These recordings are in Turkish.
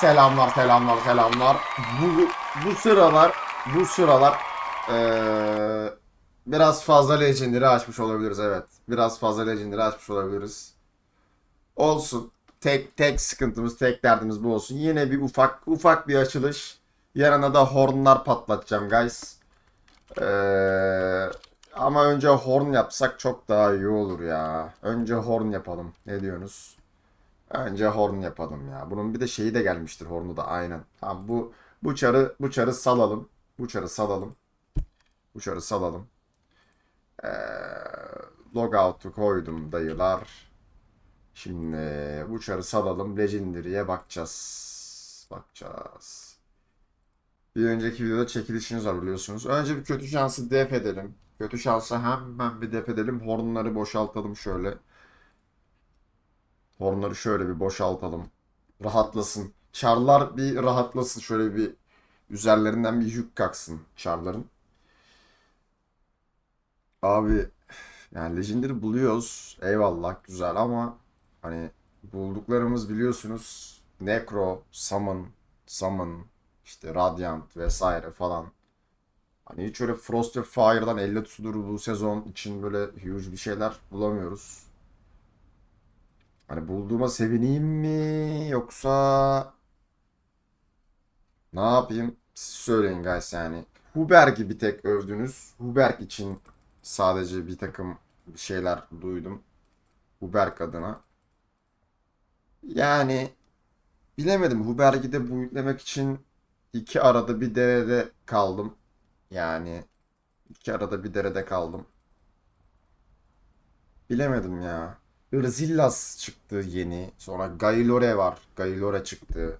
Selamlar selamlar selamlar. Bu, bu sıralar bu sıralar eee, biraz fazla Legendary açmış olabiliriz evet. Biraz fazla Legendary açmış olabiliriz. Olsun. Tek tek sıkıntımız, tek derdimiz bu olsun. Yine bir ufak ufak bir açılış. Yanına da hornlar patlatacağım guys. Eee, ama önce horn yapsak çok daha iyi olur ya. Önce horn yapalım. Ne diyorsunuz? Önce horn yapalım ya. Bunun bir de şeyi de gelmiştir hornu da aynen. Tamam bu bu çarı bu çarı salalım. Bu çarı salalım. Bu çarı salalım. Ee, logout'u koydum dayılar. Şimdi bu çarı salalım. Legendary'e bakacağız. Bakacağız. Bir önceki videoda çekilişiniz var biliyorsunuz. Önce bir kötü şansı def edelim. Kötü şansı hemen bir def edelim. Hornları boşaltalım şöyle. Hornları şöyle bir boşaltalım. Rahatlasın. Çarlar bir rahatlasın. Şöyle bir üzerlerinden bir yük kalksın çarların. Abi yani Legendary buluyoruz. Eyvallah güzel ama hani bulduklarımız biliyorsunuz Necro, Summon, Summon, işte Radiant vesaire falan. Hani hiç öyle Frost ve Fire'dan elle tutulur bu sezon için böyle huge bir şeyler bulamıyoruz. Hani bulduğuma sevineyim mi yoksa ne yapayım? Siz söyleyin guys yani. Huberg'i bir tek övdünüz. Huberg için sadece bir takım şeyler duydum. Huberg adına. Yani bilemedim. Huberg'i de buyutlemek için iki arada bir derede kaldım. Yani iki arada bir derede kaldım. Bilemedim ya. Irzillas çıktı yeni. Sonra Gailore var. Gailore çıktı.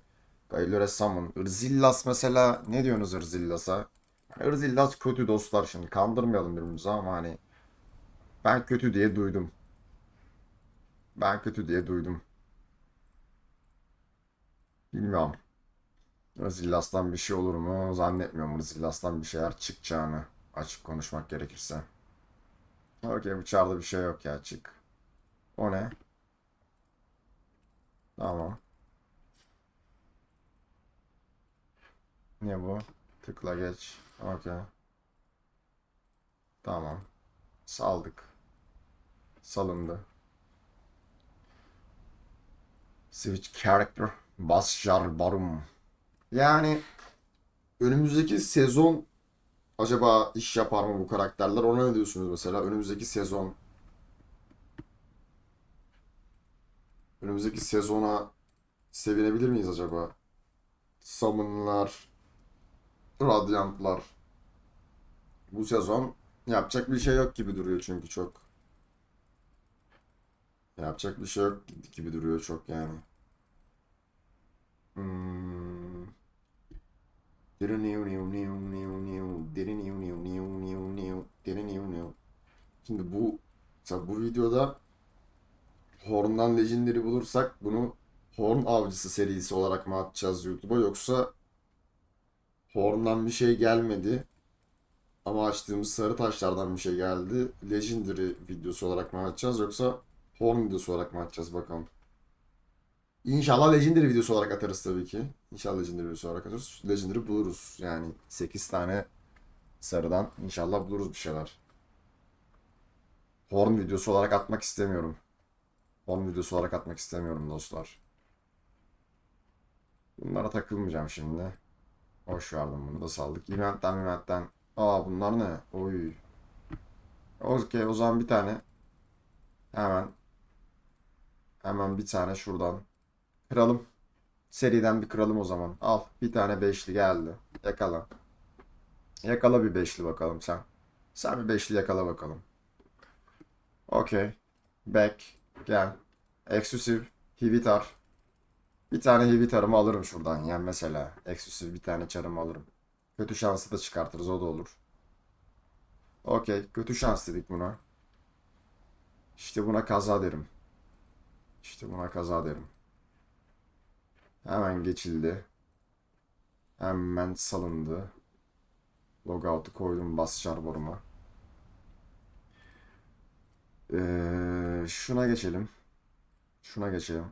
Gailore Summon. Irzillas mesela ne diyorsunuz Irzillas'a? Irzillas kötü dostlar şimdi. Kandırmayalım birbirimizi ama hani ben kötü diye duydum. Ben kötü diye duydum. Bilmiyorum. Irzillas'tan bir şey olur mu? Zannetmiyorum Irzillas'tan bir şeyler çıkacağını. Açık konuşmak gerekirse. Okey bu çarda bir şey yok ya çık. O ne? Tamam. Ne bu? Tıkla geç. Okey. Tamam. Saldık. Salındı. Switch character. Basjar Barum. Yani önümüzdeki sezon acaba iş yapar mı bu karakterler? Ona ne diyorsunuz mesela? Önümüzdeki sezon Önümüzdeki sezona sevinebilir miyiz acaba? Summon'lar, Radiant'lar. Bu sezon yapacak bir şey yok gibi duruyor çünkü çok. Yapacak bir şey yok gibi duruyor çok yani. Hmm. Şimdi bu bu videoda Horn'dan Legendary bulursak bunu Horn Avcısı serisi olarak mı atacağız YouTube'a yoksa Horn'dan bir şey gelmedi ama açtığımız sarı taşlardan bir şey geldi. Legendary videosu olarak mı atacağız yoksa Horn videosu olarak mı atacağız bakalım. İnşallah Legendary videosu olarak atarız tabii ki. İnşallah Legendary videosu olarak atarız. Legendary buluruz. Yani 8 tane sarıdan inşallah buluruz bir şeyler. Horn videosu olarak atmak istemiyorum. Horn videosu olarak atmak istemiyorum dostlar. Bunlara takılmayacağım şimdi. Hoş verdim bunu da saldık. Eventten eventten. Aa bunlar ne? Oy. Okey o zaman bir tane. Hemen. Hemen bir tane şuradan. Kıralım. Seriden bir kıralım o zaman. Al bir tane beşli geldi. Yakala. Yakala bir beşli bakalım sen. Sen bir beşli yakala bakalım. Okey. Back. Gel. Exclusive. Hivitar. Bir tane Hivitar'ımı alırım şuradan. Yani mesela. Exclusive bir tane çarımı alırım. Kötü şansı da çıkartırız. O da olur. Okey. Kötü şans dedik buna. İşte buna kaza derim. İşte buna kaza derim. Hemen geçildi. Hemen salındı. Logout'u koydum basçar boruma. Ee, şuna geçelim. Şuna geçelim.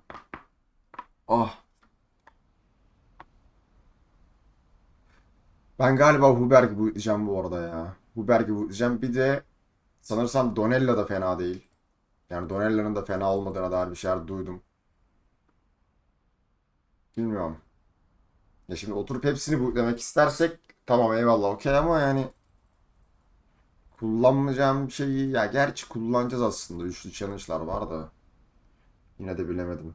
Ah. Ben galiba Huberg'i bootlayacağım bu arada ya. Huberg'i bootlayacağım. Bir de sanırsam Donella da fena değil. Yani Donella'nın da fena olmadığına dair bir şeyler duydum. Bilmiyorum. Ya şimdi oturup hepsini bootlemek istersek tamam eyvallah okey ama yani kullanmayacağım şeyi ya gerçi kullanacağız aslında. Üçlü challenge'lar var da yine de bilemedim.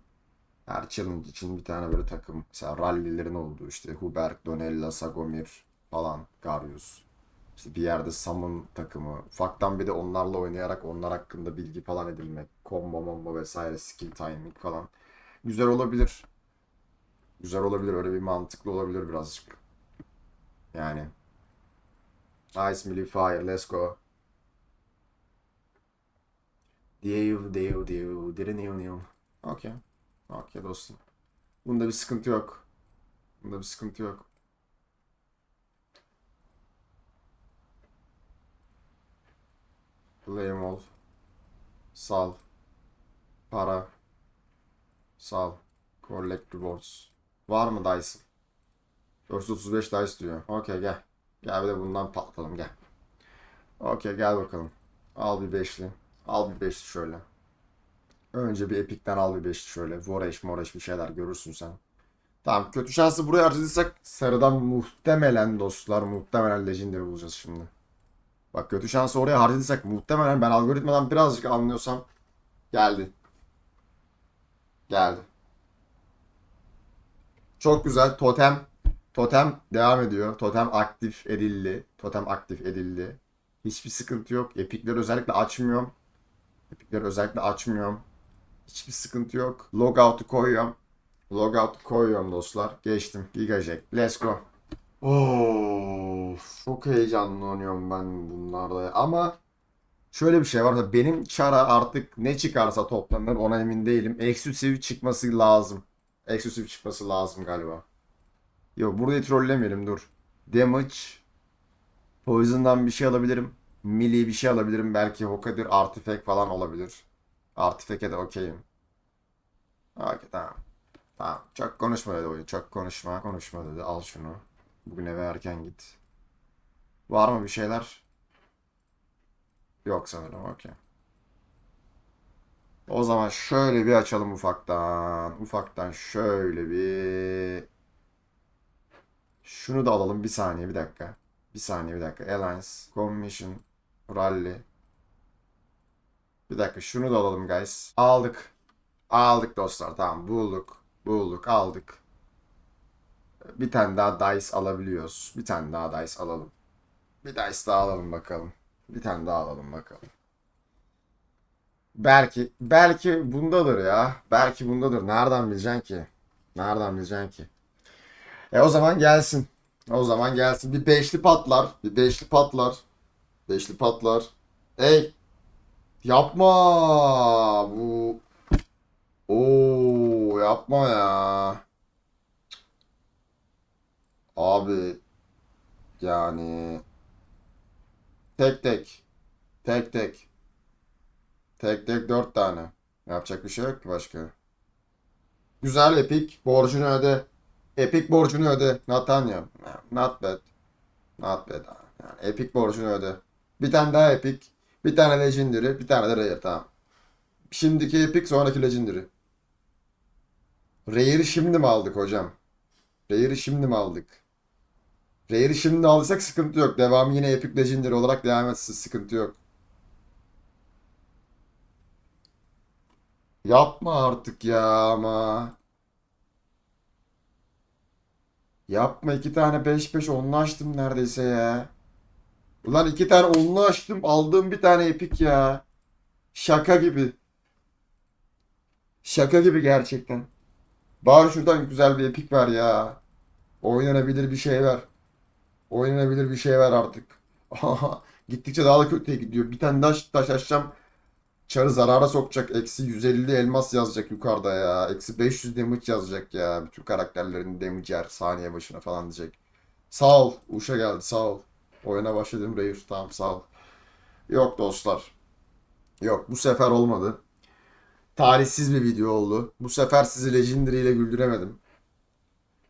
Her challenge için bir tane böyle takım. Mesela rally'lerin olduğu işte Huberg, Donella, Sagomir falan, Garius. İşte bir yerde Sam'ın takımı. Ufaktan bir de onlarla oynayarak onlar hakkında bilgi falan edinmek. Combo, mombo vesaire, skill timing falan. Güzel olabilir. Güzel olabilir. Öyle bir mantıklı olabilir birazcık. Yani. Ice Millie Fire. Let's go. Dieu, Dieu, Dieu. Diri, Dieu, Dieu. Okey. Okey dostum. Bunda bir sıkıntı yok. Bunda bir sıkıntı yok. Claim all. Sal. Para. Sal. Collect rewards. Var mı Dyson? 435 dice diyor. Okey gel. Gel bir de bundan patlatalım gel. Okey gel bakalım. Al bir beşli. Al bir beşli şöyle. Önce bir Epic'ten al bir beşli şöyle. Voreş moreş bir şeyler görürsün sen. Tamam kötü şansı buraya harcadıysak sarıdan muhtemelen dostlar muhtemelen Legendary bulacağız şimdi. Bak kötü şansı oraya harcadıysak muhtemelen ben algoritmadan birazcık anlıyorsam geldi. Geldi. Çok güzel. Totem. Totem devam ediyor. Totem aktif edildi. Totem aktif edildi. Hiçbir sıkıntı yok. Epikleri özellikle açmıyorum. Epikleri özellikle açmıyorum. Hiçbir sıkıntı yok. Logout'u koyuyorum. Logout'u koyuyorum dostlar. Geçtim. Gigajack. Let's go. Of, çok heyecanlı oynuyorum ben bunlarda. Ama şöyle bir şey var. Benim çara artık ne çıkarsa toplanır ona emin değilim. Exclusive çıkması lazım. Exclusive çıkması lazım galiba. Yok burayı trollemeyelim dur. Damage. Poison'dan bir şey alabilirim. Melee bir şey alabilirim. Belki Hokadir Artifact falan olabilir. Artifact'e de okeyim. Okey tamam. Tamam. Çok konuşma dedi oyun. Çok konuşma. Konuşma dedi. Al şunu. Bugün eve erken git. Var mı bir şeyler? Yok sanırım. Okey. O zaman şöyle bir açalım ufaktan. Ufaktan şöyle bir... Şunu da alalım. Bir saniye bir dakika. Bir saniye bir dakika. Alliance, Commission, Rally. Bir dakika şunu da alalım guys. Aldık. Aldık dostlar. Tamam bulduk. Bulduk aldık. Bir tane daha dice alabiliyoruz. Bir tane daha dice alalım. Bir dice daha alalım bakalım. Bir tane daha alalım bakalım. Belki belki bundadır ya. Belki bundadır. Nereden bileceksin ki? Nereden bileceksin ki? E o zaman gelsin. O zaman gelsin. Bir beşli patlar. Bir beşli patlar. Beşli patlar. Ey. Yapma. Bu. Oo yapma ya. Abi. Yani. Tek tek. Tek tek. Tek tek dört tane. Yapacak bir şey yok ki başka. Güzel Epic. Borcunu öde. Epic borcunu öde. Natanya. Not bad. Not bad. Yani Epic borcunu öde. Bir tane daha Epic. Bir tane Legendary. Bir tane de Rare. Tamam. Şimdiki Epic sonraki Legendary. Rare'i şimdi mi aldık hocam? Rare'i şimdi mi aldık? Rare'i şimdi aldıysak sıkıntı yok. Devamı yine Epic Legendary olarak devam etsin. Sıkıntı yok. Yapma artık ya ama. Yapma iki tane 5-5 onlu açtım neredeyse ya. Ulan iki tane onlu açtım aldığım bir tane epik ya. Şaka gibi. Şaka gibi gerçekten. Bari şuradan güzel bir epik ver ya. Oynanabilir bir şey ver. Oynanabilir bir şey ver artık. Gittikçe daha da kötüye gidiyor. Bir tane taş, taş açacağım. Çarı zarara sokacak. Eksi 150 elmas yazacak yukarıda ya. Eksi 500 damage yazacak ya. Bütün karakterlerin damage yer saniye başına falan diyecek. Sağ ol. Uşa geldi sağ ol. Oyuna başladım Rayur. Tamam sağ ol. Yok dostlar. Yok bu sefer olmadı. Tarihsiz bir video oldu. Bu sefer sizi Legendary ile güldüremedim.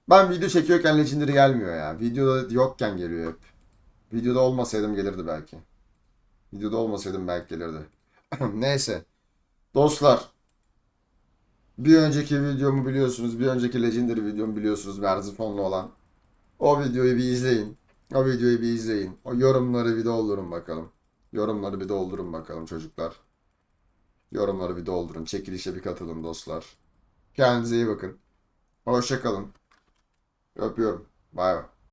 Ben video çekiyorken Legendary gelmiyor ya. Videoda yokken geliyor hep. Videoda olmasaydım gelirdi belki. Videoda olmasaydım belki gelirdi. Neyse. Dostlar. Bir önceki videomu biliyorsunuz. Bir önceki Legendary videomu biliyorsunuz. Verzifonlu olan. O videoyu bir izleyin. O videoyu bir izleyin. O yorumları bir doldurun bakalım. Yorumları bir doldurun bakalım çocuklar. Yorumları bir doldurun. Çekilişe bir katılın dostlar. Kendinize iyi bakın. Hoşça kalın. Öpüyorum. Bay bay.